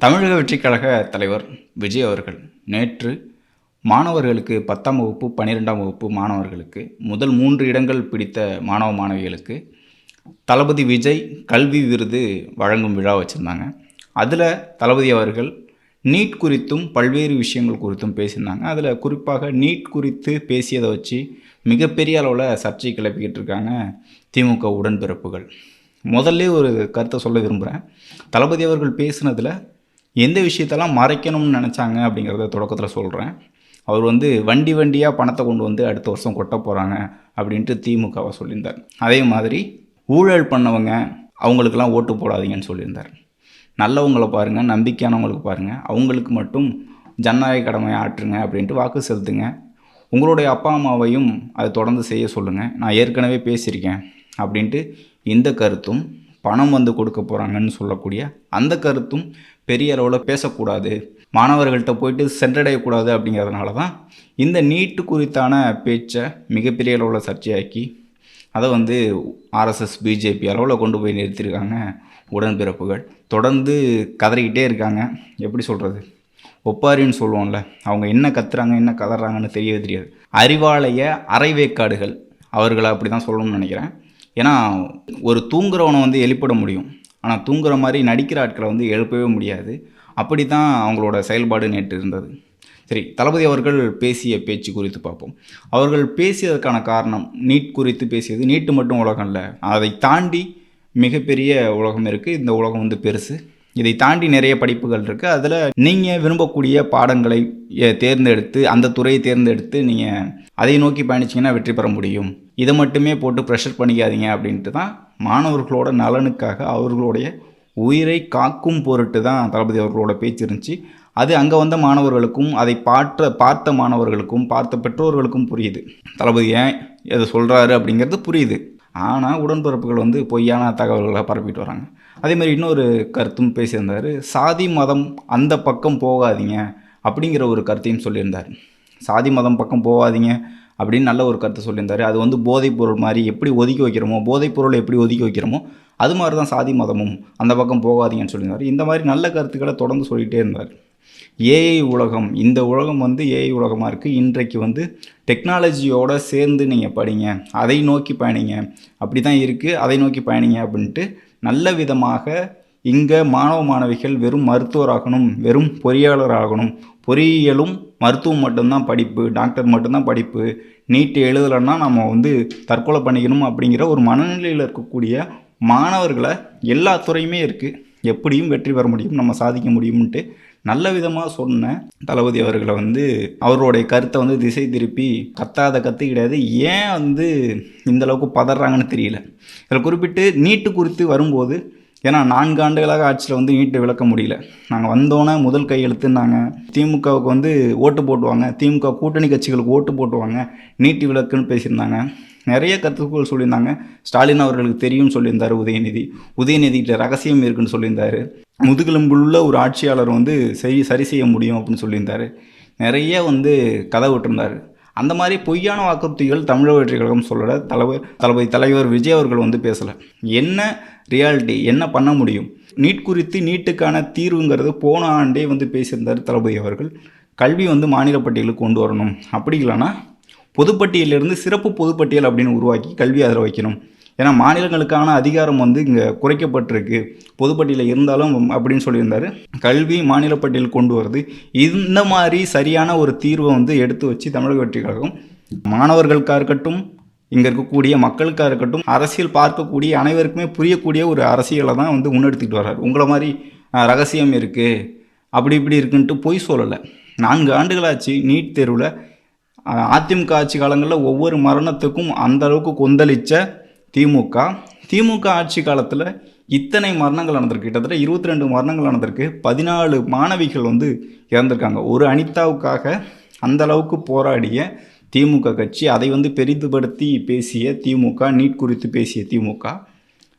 தமிழக வெற்றிக் கழக தலைவர் விஜய் அவர்கள் நேற்று மாணவர்களுக்கு பத்தாம் வகுப்பு பன்னிரெண்டாம் வகுப்பு மாணவர்களுக்கு முதல் மூன்று இடங்கள் பிடித்த மாணவ மாணவிகளுக்கு தளபதி விஜய் கல்வி விருது வழங்கும் விழா வச்சுருந்தாங்க. அதில் தளபதி அவர்கள் நீட் குறித்தும் பல்வேறு விஷயங்கள் குறித்தும் பேசியிருந்தாங்க. அதில் குறிப்பாக நீட் குறித்து பேசியதை வச்சு மிகப்பெரிய அளவில் சர்ச்சை கிளப்பிக்கிட்டு இருக்காங்க திமுக உடன்பிறப்புகள். முதல்ல ஒரு கருத்தை சொல்ல விரும்புகிறேன் தளபதி அவர்கள் பேசினதில் எந்த விஷயத்தெல்லாம் மறைக்கணும்னு நினச்சாங்க அப்படிங்கிறத தொடக்கத்தில் சொல்கிறேன் அவர் வந்து வண்டி வண்டியாக பணத்தை கொண்டு வந்து அடுத்த வருஷம் கொட்ட போகிறாங்க அப்படின்ட்டு திமுகவை சொல்லியிருந்தார். அதே மாதிரி ஊழல் பண்ணவங்க அவங்களுக்கெல்லாம் ஓட்டு போடாதீங்கன்னு சொல்லியிருந்தார். நல்லவங்களை பாருங்கள் நம்பிக்கையானவங்களுக்கு பாருங்கள் அவங்களுக்கு மட்டும் ஜனநாயக கடமையை ஆற்றுங்க அப்படின்ட்டு வாக்கு செலுத்துங்க. உங்களுடைய அப்பா அம்மாவையும் அதை தொடர்ந்து செய்ய சொல்லுங்கள் நான் ஏற்கனவே பேசியிருக்கேன் அப்படின்ட்டு இந்த கருத்தும் பணம் வந்து கொடுக்க போகிறாங்கன்னு சொல்லக்கூடிய அந்த கருத்தும் பெரிய அளவில் பேசக்கூடாது. மாணவர்கள்ட்ட போயிட்டு சென்றடையக்கூடாது அப்படிங்கிறதுனால தான் இந்த நீட்டு குறித்தான பேச்சை மிகப்பெரிய அளவில் சர்ச்சையாக்கி அதை வந்து ஆர்எஸ்எஸ் பிஜேபி அளவில் கொண்டு போய் நிறுத்தியிருக்காங்க உடன்பிறப்புகள். தொடர்ந்து கதறிக்கிட்டே இருக்காங்க. எப்படி சொல்கிறது ஒப்பாரின்னு சொல்லுவோம்ல அவங்க என்ன கத்துறாங்க என்ன கதறாங்கன்னு தெரியவே தெரியாது. அறிவாலய அரைவேக்காடுகள். அவர்களை அப்படி தான் சொல்லணும்னு நினைக்கிறேன். ஏன்னா ஒரு தூங்குறவனை வந்து எழுப்பிட முடியும். ஆனால் தூங்குற மாதிரி நடிக்கிற ஆட்களை வந்து எழுப்பவே முடியாது. அப்படி தான் அவங்களோட செயல்பாடு நேற்று இருந்தது. சரி தளபதி அவர்கள் பேசிய பேச்சு குறித்து பார்ப்போம். அவர்கள் பேசியதற்கான காரணம் நீட் குறித்து பேசியது. நீட்டு மட்டும் உலகம் இல்லை. அதை தாண்டி மிகப்பெரிய உலகம் இருக்குது இந்த உலகம் வந்து பெருசு. இதை தாண்டி நிறைய படிப்புகள் இருக்குது அதில் நீங்கள் விரும்பக்கூடிய பாடங்களை தேர்ந்தெடுத்து அந்த துறையை தேர்ந்தெடுத்து நீங்கள் அதை நோக்கி பயணிச்சிங்கன்னா வெற்றி பெற முடியும். இதை மட்டுமே போட்டு ப்ரெஷர் பண்ணிக்காதீங்க அப்படின்ட்டு தான் மாணவர்களோட நலனுக்காக அவர்களுடைய உயிரை காக்கும் பொருட்டு தான் தளபதி அவர்களோட பேச்சு இருந்துச்சு. அது அங்கே வந்த மாணவர்களுக்கும் அதை பார்த்த பார்த்த மாணவர்களுக்கும் பார்த்த பெற்றோர்களுக்கும் புரியுது. தளபதி ஏன் இதை சொல்கிறாரு அப்படிங்கிறது புரியுது. ஆனால் உடன்பிறப்புகள் வந்து பொய்யான தகவல்களை பரப்பிட்டு வராங்க. அதே மாதிரி இன்னொரு கருத்தும் பேசியிருந்தார். சாதி மதம் அந்த பக்கம் போகாதீங்க அப்படிங்கிற ஒரு கருத்தையும் சொல்லியிருந்தார். சாதி மதம் பக்கம் போகாதீங்க அப்படின்னு நல்ல ஒரு கருத்தை சொல்லியிருந்தார். அது வந்து போதைப் பொருள் மாதிரி எப்படி ஒதுக்கி வைக்கிறோமோ போதைப் பொருளை எப்படி ஒதுக்கி வைக்கிறோமோ அது மாதிரி தான் சாதி மதமும் அந்த பக்கம் போகாதீங்கன்னு சொல்லியிருந்தார். இந்த மாதிரி நல்ல கருத்துக்களை தொடர்ந்து சொல்லிகிட்டே இருந்தார். ஏஐ உலகம் இந்த உலகம் வந்து ஏஐ உலகமாக இருக்குது இன்றைக்கு வந்து டெக்னாலஜியோடு சேர்ந்து நீங்கள் படிங்க அதை நோக்கி பயணிங்க அப்படி தான் இருக்குது அதை நோக்கி பயணிங்க அப்படின்ட்டு நல்ல விதமாக இங்கே மாணவ மாணவிகள் வெறும் மருத்துவராகணும் வெறும் பொறியாளர் ஆகணும் பொறியியலும் மருத்துவம் மட்டும்தான் படிப்பு டாக்டர் மட்டும்தான் படிப்பு நீட் எழுதலைன்னா நம்ம வந்து தற்கொலை பண்ணிக்கணும் அப்படிங்கிற ஒரு மனநிலையில் இருக்கக்கூடிய மாணவர்களை எல்லா துறையுமே இருக்குது எப்படியும் வெற்றி பெற முடியும் நம்ம சாதிக்க முடியும்ன்ட்டு நல்ல விதமாக சொன்ன தளபதி அவர்களை வந்து அவருடைய கருத்தை வந்து திசை திருப்பி கத்தாத கத்து கிடையாது ஏன் வந்து இந்த அளவுக்கு பதறாங்கன்னு தெரியல. இதில் குறிப்பிட்டு நீட்டு குறித்து வரும்போது ஏன்னா நான்கு ஆண்டுகளாக ஆட்சியில் வந்து நீட்டை விளக்க முடியல. நாங்கள் வந்தோன்னே முதல் கையெழுத்துனாங்க திமுகவுக்கு வந்து ஓட்டு போட்டுவாங்க. திமுக கூட்டணி கட்சிகளுக்கு ஓட்டு போட்டுவாங்க. நீட்டு விளக்குன்னு பேசியிருந்தாங்க. நிறைய கருத்துக்கள் சொல்லியிருந்தாங்க. ஸ்டாலின் அவர்களுக்கு தெரியும்னு சொல்லியிருந்தார் உதயநிதி. உதயநிதிகிட்ட ரகசியம் இருக்குன்னு சொல்லியிருந்தாரு. முதுகெலும்புள்ள ஒரு ஆட்சியாளர் வந்து சரி சரி செய்ய முடியும் அப்படின்னு சொல்லியிருந்தார். நிறைய வந்து கதை விட்டுருந்தார். அந்த மாதிரி பொய்யான வாக்குறுதிகள் தமிழக வெற்றி கழகம் சொல்லலை. தலைவர் தளபதி தலைவர் விஜய் அவர்கள் வந்து பேசலை. என்ன ரியாலிட்டி என்ன பண்ண முடியும்? நீட் குறித்து நீட்டுக்கான தீர்வுங்கிறது போன ஆண்டே வந்து பேசியிருந்தார் தளபதி அவர்கள். கல்வி வந்து மாநில பட்டியலுக்கு கொண்டு வரணும். அப்படி இல்லைன்னா பொதுப்பட்டியலிருந்து சிறப்பு பொதுப்பட்டியல் அப்படின்னு உருவாக்கி கல்வி அதில் வைக்கணும். ஏன்னா மாநிலங்களுக்கான அதிகாரம் வந்து இங்கே குறைக்கப்பட்டிருக்கு. பொதுப்பட்டியலில் இருந்தாலும் அப்படின்னு சொல்லியிருந்தார். கல்வி மாநில பட்டியல் கொண்டு வருது இந்த மாதிரி சரியான ஒரு தீர்வை வந்து எடுத்து வச்சு தமிழக வெற்றி கழகம் மாணவர்களுக்காக இருக்கட்டும் இங்கே இருக்கக்கூடிய மக்களுக்காக இருக்கட்டும் அரசியல் பார்க்கக்கூடிய அனைவருக்குமே புரியக்கூடிய ஒரு அரசியலை தான் வந்து முன்னெடுத்துக்கிட்டு வர்றார். உங்களை மாதிரி ரகசியம் இருக்குது அப்படி இப்படி இருக்குன்ட்டு பொய் சொல்லலை. நான்கு ஆண்டுகளாச்சு நீட் தேர்வில் அதிமுக ஆட்சி காலங்களில் ஒவ்வொரு மரணத்துக்கும் அந்த அளவுக்கு கொந்தளித்த திமுக. திமுக ஆட்சி காலத்தில் இத்தனை மரணங்கள் நடந்திருக்கு. கிட்டத்தட்ட இருபத்தி ரெண்டு மரணங்கள் நடந்திருக்கு. பதினாலு மாணவிகள் வந்து இறந்திருக்காங்க. ஒரு அனிதாவுக்காக அந்த அளவுக்கு போராடிய திமுக கட்சி அதை வந்து பெரிதுபடுத்தி பேசிய திமுக நீட் குறித்து பேசிய திமுக.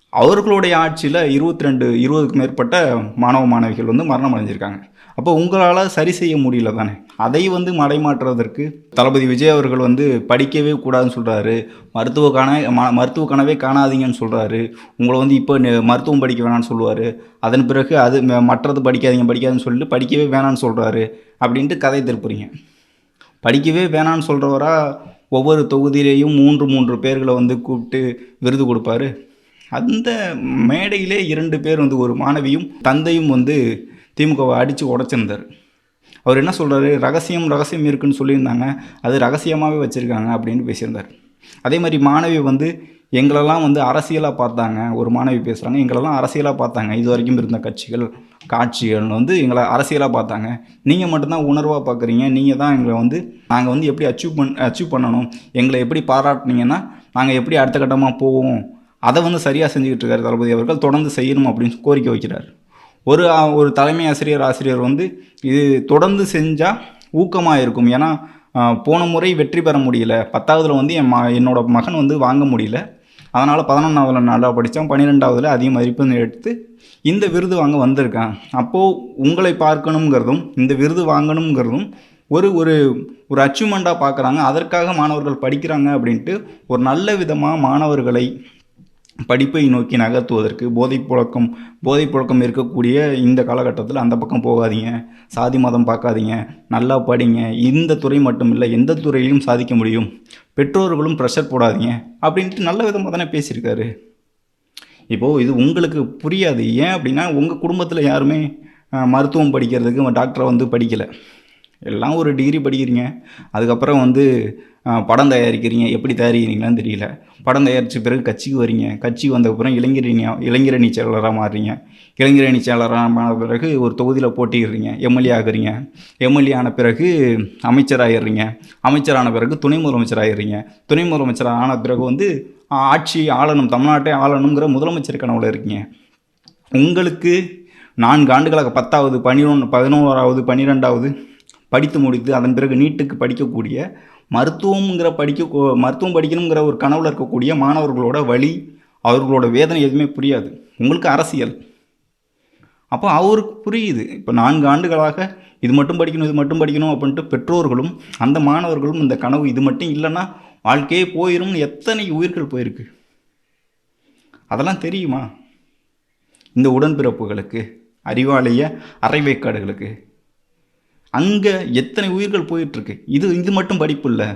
அவர்களுடைய ஆட்சியில் இருபத்தி ரெண்டு இருபதுக்கு மேற்பட்ட மாணவ மாணவிகள் வந்து மரணம் அடைஞ்சிருக்காங்க. அப்போ உங்களால் சரி செய்ய முடியல தானே? அதை வந்து மடைமாற்றுவதற்கு தளபதி விஜய் அவர்கள் வந்து படிக்கவே கூடாதுன்னு சொல்கிறாரு மருத்துவ காண ம மருத்துவ கனவே காணாதீங்கன்னு சொல்கிறாரு உங்களை வந்து இப்போ மருத்துவம் படிக்க வேணாம்னு சொல்லுவார். அதன் பிறகு அது ம- மற்றது படிக்காதீங்க படிக்காதுன்னு சொல்லிட்டு படிக்கவே வேணாம்னு சொல்கிறாரு அப்படின்ட்டு கதை திருப்புறீங்க. படிக்கவே வேணான்னு சொல்கிறவரா ஒவ்வொரு தொகுதியிலேயும் மூன்று மூன்று பேர்களை வந்து கூப்பிட்டு விருது கொடுப்பாரு. அந்த மேடையிலே இரண்டு பேர் வந்து ஒரு மாணவியும் தந்தையும் வந்து திமுகவை அடித்து உடச்சிருந்தார். அவர் என்ன சொல்கிறாரு ரகசியம் ரகசியம் இருக்குன்னு சொல்லியிருந்தாங்க. அது ரகசியமாகவே வச்சுருக்காங்க அப்படின்னு பேசியிருந்தார். அதே மாதிரி மாணவி வந்து எங்களெல்லாம் வந்து அரசியலாக பார்த்தாங்க. ஒரு மாணவி பேசுகிறாங்க எங்களெல்லாம் அரசியலாக பார்த்தாங்க. இது வரைக்கும் இருந்த கட்சிகள் காட்சிகள் வந்து எங்களை அரசியலாக பார்த்தாங்க. நீங்கள் மட்டும்தான் உணர்வாக பார்க்குறீங்க. நீங்கள் தான் எங்களை வந்து நாங்கள் வந்து எப்படி அச்சீவ் பண் அச்சீவ் பண்ணணும்? எங்களை எப்படி பாராட்டினீங்கன்னா நாங்கள் எப்படி அடுத்த கட்டமாக போவோம்? அதை வந்து சரியாக செஞ்சுக்கிட்டு இருக்காரு தளபதி அவர்கள். தொடர்ந்து செய்யணும் அப்படின்னு கோரிக்கை வைக்கிறார். ஒரு ஒரு தலைமை ஆசிரியர் ஆசிரியர் வந்து இது தொடர்ந்து செஞ்சால் ஊக்கமாக இருக்கும். ஏன்னா போன முறை வெற்றி பெற முடியல. பத்தாவதில் வந்து என் ம என்னோட மகன் வந்து வாங்க முடியல. அதனால் பதினொன்றாவதில் நல்லா படித்தான் பன்னிரெண்டாவதில் அதிக மதிப்பெண் எடுத்து இந்த விருது வாங்க வந்திருக்கான். அப்போது உங்களை பார்க்கணுங்கிறதும் இந்த விருது வாங்கணுங்கிறதும் ஒரு ஒரு ஒரு அச்சீவ்மெண்ட்டாக பார்க்குறாங்க. அதற்காக மாணவர்கள் படிக்கிறாங்க அப்படின்ட்டு ஒரு நல்ல விதமாக மாணவர்களை படிப்பை நோக்கி நகர்த்துவதற்கு போதைப் புழக்கம் போதைப் புழக்கம் இருக்கக்கூடிய இந்த காலகட்டத்தில் அந்த பக்கம் போகாதீங்க. சாதி மதம் பார்க்காதீங்க. நல்லா படிங்க. இந்த துறை மட்டும் இல்லை எந்த துறையிலும் சாதிக்க முடியும். பெற்றோர்களும் ப்ரெஷர் போடாதீங்க. அப்படின்ட்டு நல்ல விதமாக தானே பேசியிருக்காரு. இப்போது இது உங்களுக்கு புரியாது. ஏன் அப்படின்னா உங்கள் குடும்பத்தில் யாருமே மருத்துவம் படிக்கிறதுக்கு டாக்டரை வந்து படிக்கலை. எல்லாம் ஒரு டிகிரி படிக்கிறீங்க. அதுக்கப்புறம் வந்து படம் தயாரிக்கிறீங்க. எப்படி தயாரிக்கிறீங்களான்னு தெரியல. படம் தயாரித்த பிறகு கட்சிக்கு வரீங்க. கட்சிக்கு வந்தப்புறம் இளைஞரணி இளைஞரணி செயலராக மாறுறீங்க. இளைஞரணி செயலாளராக மாறின பிறகு ஒரு தொகுதியில் போட்டிடுறீங்க எம்எல்ஏ ஆகுறீங்க. எம்எல்ஏ ஆன பிறகு அமைச்சராகிடுறீங்க அமைச்சரான பிறகு துணை முதலமைச்சர் ஆகிடுறீங்க துணை முதலமைச்சர் ஆன பிறகு வந்து ஆட்சி ஆளணும் தமிழ்நாட்டை ஆளணுங்கிற முதலமைச்சர் கனவுல இருக்கீங்க. உங்களுக்கு நான்கு ஆண்டுகளாக பத்தாவது பன்னிரொன்று பதினோராவது பன்னிரெண்டாவது படித்து முடித்து அதன் பிறகு நீட்டுக்கு படிக்கக்கூடிய மருத்துவங்கிற படிக்க மருத்துவம் படிக்கணுங்கிற ஒரு கனவில் இருக்கக்கூடிய மாணவர்களோட வழி அவர்களோட வேதனை எதுவுமே புரியாது. உங்களுக்கு அரசியல். அப்போ அவருக்கு புரியுது. இப்போ நான்கு ஆண்டுகளாக இது மட்டும் படிக்கணும் இது மட்டும் படிக்கணும் அப்படின்ட்டு பெற்றோர்களும் அந்த மாணவர்களும் இந்த கனவு இது மட்டும் இல்லைன்னா வாழ்க்கையே போயிடும்னு எத்தனை உயிர்கள் போயிருக்கு? அதெல்லாம் தெரியுமா? இந்த உடன்பிறப்புகளுக்கு அறிவாலய அரைவேக்காடுகளுக்கு. அங்கே எத்தனை உயிர்கள் போயிட்டுருக்கு? இது இது மட்டும் படிப்பு இல்லை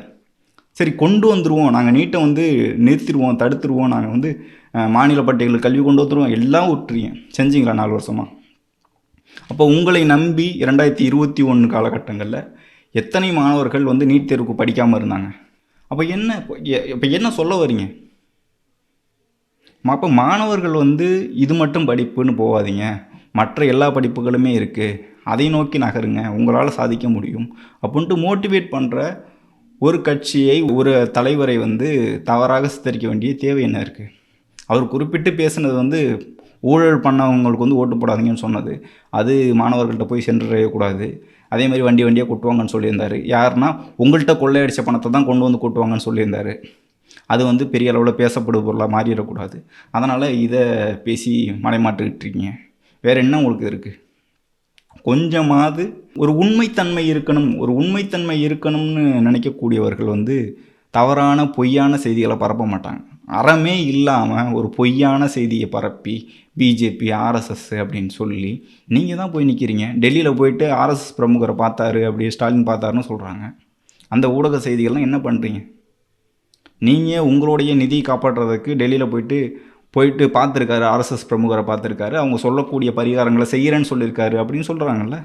சரி கொண்டு வந்துடுவோம் நாங்கள் நீட்டை வந்து நிறுத்திடுவோம் தடுத்துருவோம். நாங்கள் வந்து மாநில பட்டியலில் கல்வி கொண்டு வந்துடுவோம் எல்லாம் விட்டுறீங்க செஞ்சீங்களா நாலு வருஷமாக அப்போ உங்களை நம்பி இரண்டாயிரத்தி இருபத்தி ஒன்று காலகட்டங்களில் எத்தனை மாணவர்கள் வந்து நீட் தேர்வுக்கு படிக்காமல் இருந்தாங்க? அப்போ என்ன இப்போ என்ன சொல்ல வரீங்க? அப்போ மாணவர்கள் வந்து இது மட்டும் படிப்புன்னு போகாதீங்க. மற்ற எல்லா படிப்புகளுமே இருக்குது அதை நோக்கி நகருங்க உங்களால் சாதிக்க முடியும். அப்படின்ட்டு மோட்டிவேட் பண்ணுற ஒரு கட்சியை ஒரு தலைவரை வந்து தவறாக சித்தரிக்க வேண்டிய தேவை என்ன இருக்குது அவர் குறிப்பிட்டு பேசுனது வந்து ஊழல் பண்ணவங்களுக்கு வந்து ஓட்டு போடாதீங்கன்னு சொன்னது. அது மாணவர்கள்ட்ட போய் சென்றடையக்கூடாது. அதே மாதிரி வண்டி வண்டியாக கொட்டுவாங்கன்னு சொல்லியிருந்தார். யாருன்னா உங்கள்கிட்ட கொள்ளையடித்த பணத்தை தான் கொண்டு வந்து கொட்டுவாங்கன்னு சொல்லியிருந்தார். அது வந்து பெரிய அளவில் பேசப்படும் பொருளாக மாறிடக்கூடாது. அதனால் இதை பேசி மலைமாட்டுக்கிட்டு இருக்கீங்க. வேறு என்ன உங்களுக்கு இருக்குது கொஞ்சமாவது ஒரு உண்மைத்தன்மை இருக்கணும். ஒரு உண்மைத்தன்மை இருக்கணும்னு நினைக்கக்கூடியவர்கள் வந்து தவறான பொய்யான செய்திகளை பரப்ப மாட்டாங்க. அறமே இல்லாமல் ஒரு பொய்யான செய்தியை பரப்பி பிஜேபி ஆர்எஸ்எஸ் அப்படின்னு சொல்லி நீங்கள் தான் போய் நிற்கிறீங்க டெல்லியில் போயிட்டு ஆர்எஸ்எஸ் பிரமுகரை பார்த்தாரு அப்படி ஸ்டாலின் பார்த்தாருன்னு சொல்கிறாங்க அந்த ஊடக செய்திகள்லாம் என்ன பண்ணுறீங்க நீங்கள் உங்களுடைய நிதியை காப்பாற்றுறதுக்கு டெல்லியில் போயிட்டு போயிட்டு பார்த்துருக்காரு ஆர்எஸ்எஸ் பிரமுகரை பார்த்துருக்காரு. அவங்க சொல்லக்கூடிய பரிகாரங்களை செய்கிறேன்னு சொல்லியிருக்காரு அப்படின்னு சொல்கிறாங்கல்ல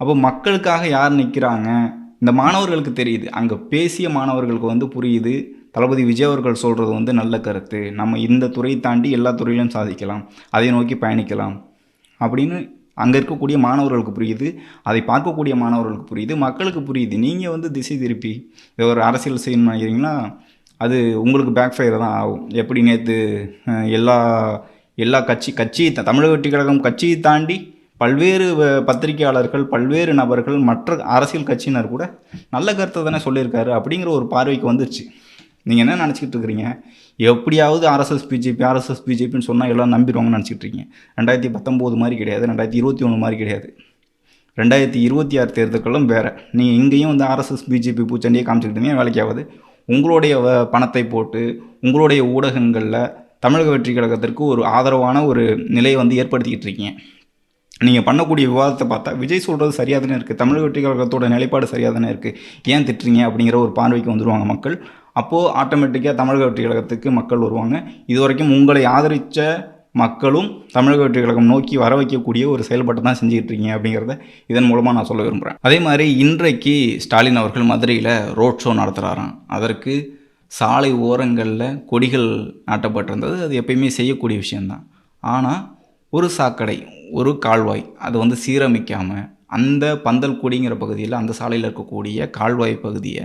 அப்போ மக்களுக்காக யார் நிற்கிறாங்க இந்த மாணவர்களுக்கு தெரியுது. அங்கே பேசிய மாணவர்களுக்கு வந்து புரியுது. தளபதி விஜய் அவர்கள் சொல்கிறது வந்து நல்ல கருத்து. நம்ம இந்த துறையை தாண்டி எல்லா துறையிலும் சாதிக்கலாம். அதை நோக்கி பயணிக்கலாம் அப்படின்னு அங்கே இருக்கக்கூடிய மாணவர்களுக்கு புரியுது. அதை பார்க்கக்கூடிய மாணவர்களுக்கு புரியுது. மக்களுக்கு புரியுது. நீங்கள் வந்து திசை திருப்பி. இதை ஒரு அரசியல் செய்யணும்னு நினைக்கிறீங்கன்னா அது உங்களுக்கு பேக் ஃபயர் தான் ஆகும். எப்படி நேற்று எல்லா எல்லா கட்சி கட்சி த- தமிழக வெற்றி கழகம் கட்சியை தாண்டி பல்வேறு பத்திரிகையாளர்கள் பல்வேறு நபர்கள் மற்ற அரசியல் கட்சியினர் கூட நல்ல கருத்தை தானே சொல்லியிருக்காரு அப்படிங்கிற ஒரு பார்வைக்கு வந்துருச்சு. நீங்கள் என்ன நினச்சிக்கிட்டு இருக்கிறீங்க? எப்படியாவது ஆர்எஸ்எஸ் பிஜேபி ஆர்எஸ்எஸ் பிஜேபின்னு சொன்னால் எல்லாம் நம்பிடுவாங்கன்னு நினச்சிட்டு இருக்கீங்க. ரெண்டாயிரத்தி பத்தொம்போது மாதிரி கிடையாது ரெண்டாயிரத்தி இருபத்தி ஒன்று மாதிரி கிடையாது. ரெண்டாயிரத்தி இருபத்தி ஆறு தேர்தல்களும் வேறு. நீங்கள் இங்கேயும் வந்து ஆர்எஸ்எஸ் பிஜேபி பூச்சண்டியே காமிச்சிக்கிட்டீங்க வேலைக்கு உங்களுடைய வ- பணத்தை போட்டு உங்களுடைய ஊடகங்களில் தமிழக வெற்றி கழகத்திற்கு ஒரு ஆதரவான ஒரு நிலையை வந்து ஏற்படுத்திக்கிட்டு இருக்கீங்க. நீங்கள் பண்ணக்கூடிய விவாதத்தை பார்த்தா விஜய் சொல்கிறது சரியாக தானே இருக்குது தமிழக வெற்றி கழகத்தோட நிலைப்பாடு சரியாக தானே இருக்குது ஏன் திட்டுறீங்க அப்படிங்கிற ஒரு பார்வைக்கு வந்துடுவாங்க மக்கள். அப்போது ஆட்டோமேட்டிக்காக தமிழக வெற்றி கழகத்துக்கு மக்கள் வருவாங்க. இது வரைக்கும் உங்களை ஆதரித்த மக்களும் தமிழக வெற்றி கழகம் நோக்கி வர வைக்கக்கூடிய ஒரு செயல்பாட்டை தான் செஞ்சுக்கிட்டு இருக்கீங்க அப்படிங்கிறத இதன் மூலமாக நான் சொல்ல விரும்புகிறேன் அதே மாதிரி இன்றைக்கு ஸ்டாலின் அவர்கள் மதுரையில் ரோட் ஷோ நடத்துகிறாராம் அதற்கு சாலை ஓரங்களில் கொடிகள் நாட்டப்பட்டிருந்தது. அது எப்பயுமே செய்யக்கூடிய விஷயந்தான் ஆனால் ஒரு சாக்கடை ஒரு கால்வாய் அதை வந்து சீரமைக்காமல் அந்த பந்தல் குடிங்கிற பகுதியில் அந்த சாலையில் இருக்கக்கூடிய கால்வாய் பகுதியை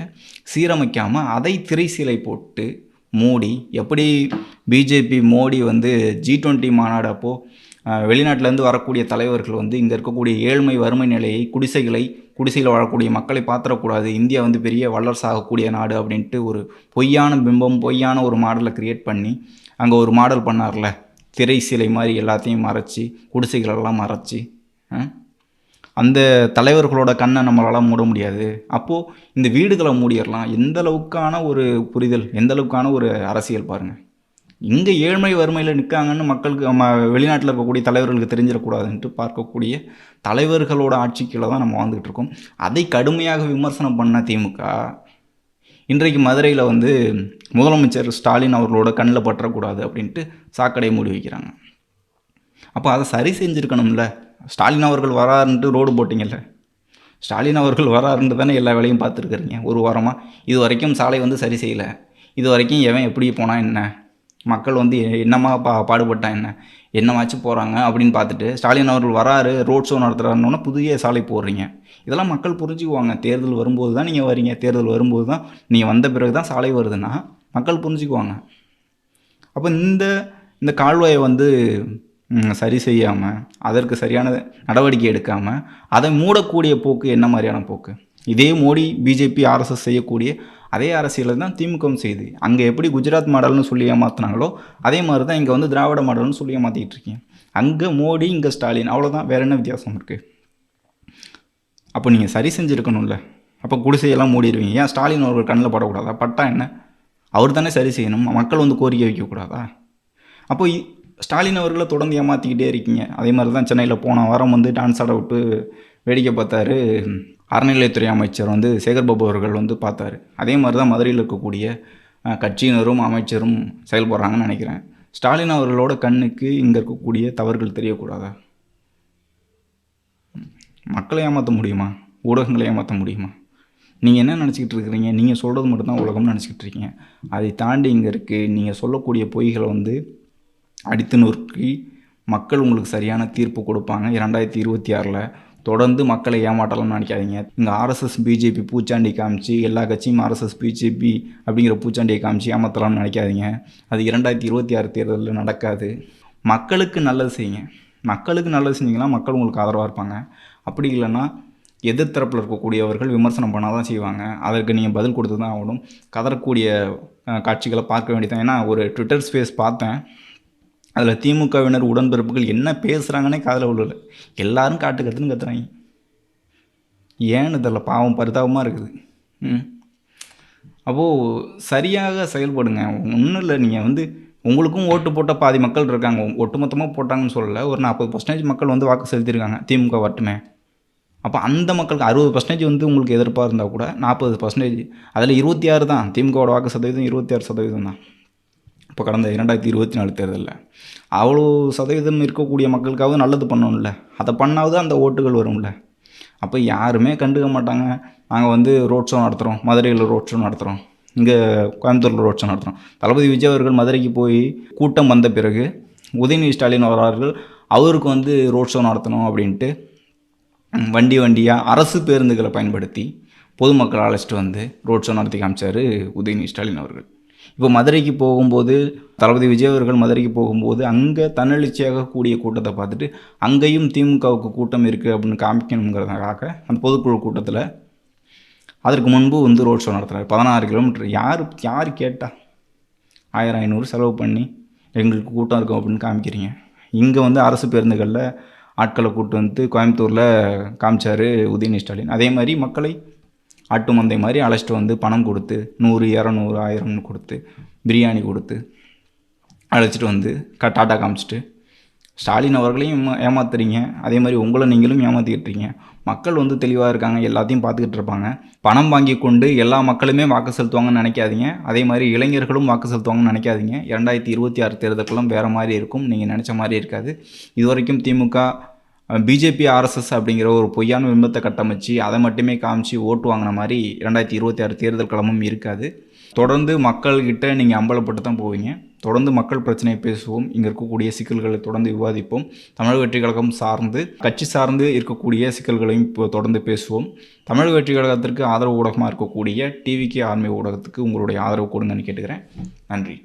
சீரமைக்காமல் அதை திரைசீலை போட்டு மோடி எப்படி பிஜேபி மோடி வந்து ஜி டுவெண்ட்டி மாநாடு அப்போது வெளிநாட்டிலேருந்து வரக்கூடிய தலைவர்கள் வந்து இங்கே இருக்கக்கூடிய ஏழ்மை வறுமை நிலையை குடிசைகளை குடிசையில் வாழக்கூடிய மக்களை பாத்திரக்கூடாது இந்தியா வந்து பெரிய வல்லரசாகக்கூடிய நாடு அப்படின்ட்டு ஒரு பொய்யான பிம்பம் பொய்யான ஒரு மாடலை கிரியேட் பண்ணி அங்கே ஒரு மாடல் பண்ணார்ல. திரை சிலை மாதிரி எல்லாத்தையும் மறைச்சி குடிசைகளெல்லாம் மறைச்சி அந்த தலைவர்களோட கண்ணை நம்மளால் மூட முடியாது. அப்போது இந்த வீடுகளை மூடிடலாம். எந்த அளவுக்கான ஒரு புரிதல் எந்த அளவுக்கான ஒரு அரசியல் பாருங்கள் இங்கே ஏழ்மை வறுமையில் நிற்காங்கன்னு மக்களுக்கு நம்ம வெளிநாட்டில் இருக்கக்கூடிய தலைவர்களுக்கு தெரிஞ்சிடக்கூடாதுன்ட்டு பார்க்கக்கூடிய தலைவர்களோட ஆட்சிக்குள்ளே தான் நம்ம வாழ்ந்துகிட்டு இருக்கோம். அதை கடுமையாக விமர்சனம் பண்ண திமுக இன்றைக்கு மதுரையில் வந்து முதலமைச்சர் ஸ்டாலின் அவர்களோட கண்ணில் பற்றக்கூடாது அப்படின்ட்டு சாக்கடையை மூடி வைக்கிறாங்க. அப்போ அதை சரி செஞ்சுருக்கணும்ல? ஸ்டாலின் அவர்கள் வராருன்ட்டு ரோடு போட்டிங்கல்ல? ஸ்டாலின் அவர்கள் வராருன்ட்டு தானே எல்லா வேலையும் பார்த்துருக்குறீங்க? ஒரு வாரமாக இது வரைக்கும் சாலை வந்து சரி செய்யலை. இது வரைக்கும் எவன் எப்படி போனால் என்ன? மக்கள் வந்து என்னமா பா பாடுபட்டா என்ன? என்னமாச்சு போகிறாங்க அப்படின்னு பார்த்துட்டு ஸ்டாலின் அவர்கள் வராரு ரோட் ஷோ நடத்துகிறாருன்னு புதிய சாலை போடுறீங்க. இதெல்லாம் மக்கள் புரிஞ்சுக்குவாங்க. தேர்தல் வரும்போது தான் நீங்கள் வரீங்க. தேர்தல் வரும்போது தான் நீங்கள் வந்த பிறகு தான் சாலை வருதுன்னா மக்கள் புரிஞ்சுக்குவாங்க. அப்போ இந்த இந்த கால்வாயை வந்து சரி செய்யாமல் அதற்கு சரியான நடவடிக்கை எடுக்காமல் அதை மூடக்கூடிய போக்கு என்ன மாதிரியான போக்கு? இதே மோடி பிஜேபி ஆர்எஸ்எஸ் செய்யக்கூடிய அதே அரசியலை தான் திமுகவும் செய்யுது அங்கே எப்படி குஜராத் மாடல்னு சொல்லி ஏமாத்தினாங்களோ அதே மாதிரி தான் இங்கே வந்து திராவிட மாடல்னு சொல்லி ஏமாற்றிக்கிட்டு இருக்கீங்க. அங்கே மோடி இங்கே ஸ்டாலின் அவ்வளோதான் வேற என்ன வித்தியாசம் இருக்குது அப்போ நீங்கள் சரி செஞ்சுருக்கணும்ல. அப்போ குடிசையெல்லாம் மூடிடுவீங்க ஏன் ஸ்டாலின் அவர்கள் கண்ணில் படக்கூடாதா? பட்டா என்ன? அவர் தானே சரி செய்யணும். மக்கள் வந்து கோரிக்கை வைக்கக்கூடாதா? அப்போ ஸ்டாலின் அவர்களை தொடர்ந்து ஏமாற்றிக்கிட்டே இருக்கீங்க. அதே மாதிரி தான் சென்னையில் போன வாரம் வந்து டான்ஸ் ஆட விட்டு வேடிக்கை பார்த்தாரு அறநிலையத்துறை அமைச்சர் வந்து சேகர்பாபு அவர்கள் வந்து பார்த்தாரு. அதே மாதிரி தான் மதுரையில் இருக்கக்கூடிய கட்சியினரும் அமைச்சரும் செயல்படுறாங்கன்னு நினைக்கிறேன். ஸ்டாலின் அவர்களோட கண்ணுக்கு இங்கே இருக்கக்கூடிய தவறுகள் தெரியக்கூடாதா? மக்களை ஏமாற்ற முடியுமா? ஊடகங்களை ஏமாற்ற முடியுமா? நீங்கள் என்ன நினச்சிக்கிட்டு இருக்கிறீங்க? நீங்கள் சொல்கிறது மட்டும்தான் உலகம்னு நினச்சிக்கிட்டு இருக்கீங்க. அதை தாண்டி இங்கே இருக்குது நீங்கள் சொல்லக்கூடிய பொய்களை வந்து அடித்து நொறுக்கி மக்கள் உங்களுக்கு சரியான தீர்ப்பு கொடுப்பாங்க. இரண்டாயிரத்தி இருபத்தி ஆறில் தொடர்ந்து மக்களை ஏமாற்றலாம்னு நினைக்காதீங்க. இங்கே ஆர்எஸ்எஸ் பிஜேபி பூச்சாண்டி காமிச்சு எல்லா கட்சியும் ஆர்எஸ்எஸ் பிஜேபி அப்படிங்கிற பூச்சாண்டியை காமிச்சு ஏமாற்றலாம்னு நினைக்காதீங்க. அது இரண்டாயிரத்தி இருபத்தி ஆறு தேர்தலில் நடக்காது. மக்களுக்கு நல்லது செய்யுங்க. மக்களுக்கு நல்லது செஞ்சீங்கன்னா மக்கள் உங்களுக்கு ஆதரவாக இருப்பாங்க. அப்படி இல்லைன்னா எதிர்த்தரப்பில் இருக்கக்கூடியவர்கள் விமர்சனம் பண்ணால் தான் செய்வாங்க. அதற்கு நீங்கள் பதில் கொடுத்து தான் ஆகணும். கதறக்கூடிய காட்சிகளை பார்க்க வேண்டியதான் ஏன்னா ஒரு ட்விட்டர் ஸ்பேஸ் பார்த்தேன். அதில் திமுகவினர் உடன்பிறப்புகள் என்ன பேசுகிறாங்கன்னே காதில் விழல. எல்லாரும் காட்டு கற்றுன்னு கத்துறாங்க. ஏன்னு இதில் பாவம் பரிதாபமாக இருக்குது. ம். அப்போது சரியாக செயல்படுங்க. ஒன்றும் இல்லை நீங்கள் வந்து உங்களுக்கும் ஓட்டு போட்ட பாதி மக்கள் இருக்காங்க. ஒட்டுமொத்தமாக போட்டாங்கன்னு சொல்லலை. ஒரு நாற்பது பர்சன்டேஜ் மக்கள் வந்து வாக்கு செலுத்தியிருக்காங்க திமுக வரட்டுமே அப்போ அந்த மக்களுக்கு அறுபது பர்சன்டேஜ் வந்து உங்களுக்கு எதிர்ப்பாக இருந்தால் கூட நாற்பது பர்சன்டேஜ் அதில் இருபத்தி ஆறு தான். திமுகவோட வாக்கு சதவீதம் இருபத்தி ஆறு சதவீதம் தான். இப்போ கடந்த இரண்டாயிரத்தி இருபத்தி நாலு தேர்தலில் அவ்வளோ சதவீதம் இருக்கக்கூடிய மக்களுக்காவது நல்லது பண்ணணும்ல. அதை பண்ணாவது அந்த ஓட்டுகள் வரும்ல. அப்போ யாருமே கண்டுக்க மாட்டாங்க. நாங்கள் வந்து ரோட் ஷோ நடத்துகிறோம் மதுரையில் ரோட் ஷோ நடத்துகிறோம் இங்கே கோயம்புத்தூரில் ரோட் ஷோ நடத்துகிறோம் தளபதி விஜய் அவர்கள் மதுரைக்கு போய் கூட்டம் வந்த பிறகு உதயநிதி ஸ்டாலின் அவர்கள் அவருக்கு வந்து ரோட் ஷோ நடத்தணும் அப்படின்ட்டு வண்டி வண்டியாக அரசு பேருந்துகளை பயன்படுத்தி பொதுமக்களை அழைச்சிட்டு வந்து ரோட் ஷோ நடத்தி காமிச்சார் உதயநிதி ஸ்டாலின் அவர்கள். இப்போ மதுரைக்கு போகும்போது தளபதி விஜய் அவர்கள் மதுரைக்கு போகும்போது அங்கே தன்னெழுச்சியாக கூடிய கூட்டத்தை பார்த்துட்டு அங்கேயும் திமுகவுக்கு கூட்டம் இருக்குது அப்படின்னு காமிக்கணுங்கிறதுக்காக அந்த பொதுக்குழு கூட்டத்தில் அதற்கு முன்பு வந்து ரோட் ஷோ நடத்துகிறார் பதினாறு கிலோமீட்டர் யார் யார் கேட்டால் ஆயிரம் ஐநூறு செலவு பண்ணி எங்களுக்கு கூட்டம் இருக்கும் அப்படின்னு காமிக்கிறீங்க. இங்கே வந்து அரசு பேருந்துகளில் ஆட்களை கூட்டு வந்து கோயம்புத்தூரில் காமிச்சார் உதயநிதி ஸ்டாலின். அதே மாதிரி மக்களை ஆட்டு மந்தை மாதிரி அழைச்சிட்டு வந்து பணம் கொடுத்து நூறு இரநூறு ஆயிரம்னு கொடுத்து பிரியாணி கொடுத்து அழைச்சிட்டு வந்து க டாட்டா காமிச்சிட்டு ஸ்டாலின் அவர்களையும் ஏமாத்துறீங்க. அதே மாதிரி உங்களை நீங்களும் ஏமாற்றிக்கிட்டு மக்கள் வந்து தெளிவாக இருக்காங்க எல்லாத்தையும் பார்த்துக்கிட்டு இருப்பாங்க. பணம் வாங்கி கொண்டு எல்லா மக்களுமே வாக்கு செலுத்துவாங்கன்னு நினைக்காதீங்க. அதே மாதிரி இளைஞர்களும் வாக்கு செலுத்துவாங்கன்னு நினைக்காதீங்க. இரண்டாயிரத்தி இருபத்தி ஆறு தேர்தலுக்கெல்லாம் வேறு மாதிரி இருக்கும். நீங்கள் நினச்ச மாதிரி இருக்காது. இது வரைக்கும் திமுக பிஜேபி ஆர்எஸ்எஸ் அப்படிங்கிற ஒரு பொய்யான விம்பத்தை கட்டமைச்சு அதை மட்டுமே காமிச்சு ஓட்டு வாங்கின மாதிரி ரெண்டாயிரத்தி இருபத்தி ஆறு தேர்தல் களமும் இருக்காது. தொடர்ந்து மக்கள்கிட்ட நீங்கள் அம்பலப்பட்டு தான் போவீங்க. தொடர்ந்து மக்கள் பிரச்சனையை பேசுவோம். இங்கே இருக்கக்கூடிய சிக்கல்களை தொடர்ந்து விவாதிப்போம். தமிழக வெற்றி கழகம் சார்ந்து கட்சி சார்ந்து இருக்கக்கூடிய சிக்கல்களையும் இப்போ தொடர்ந்து பேசுவோம். தமிழக வெற்றி கழகத்திற்கு ஆதரவு ஊடகமாக இருக்கக்கூடிய டிவிக்கு ஆர்மி ஊடகத்துக்கு உங்களுடைய ஆதரவு கொடுங்கன்னு கேட்டுக்கிறேன். நன்றி.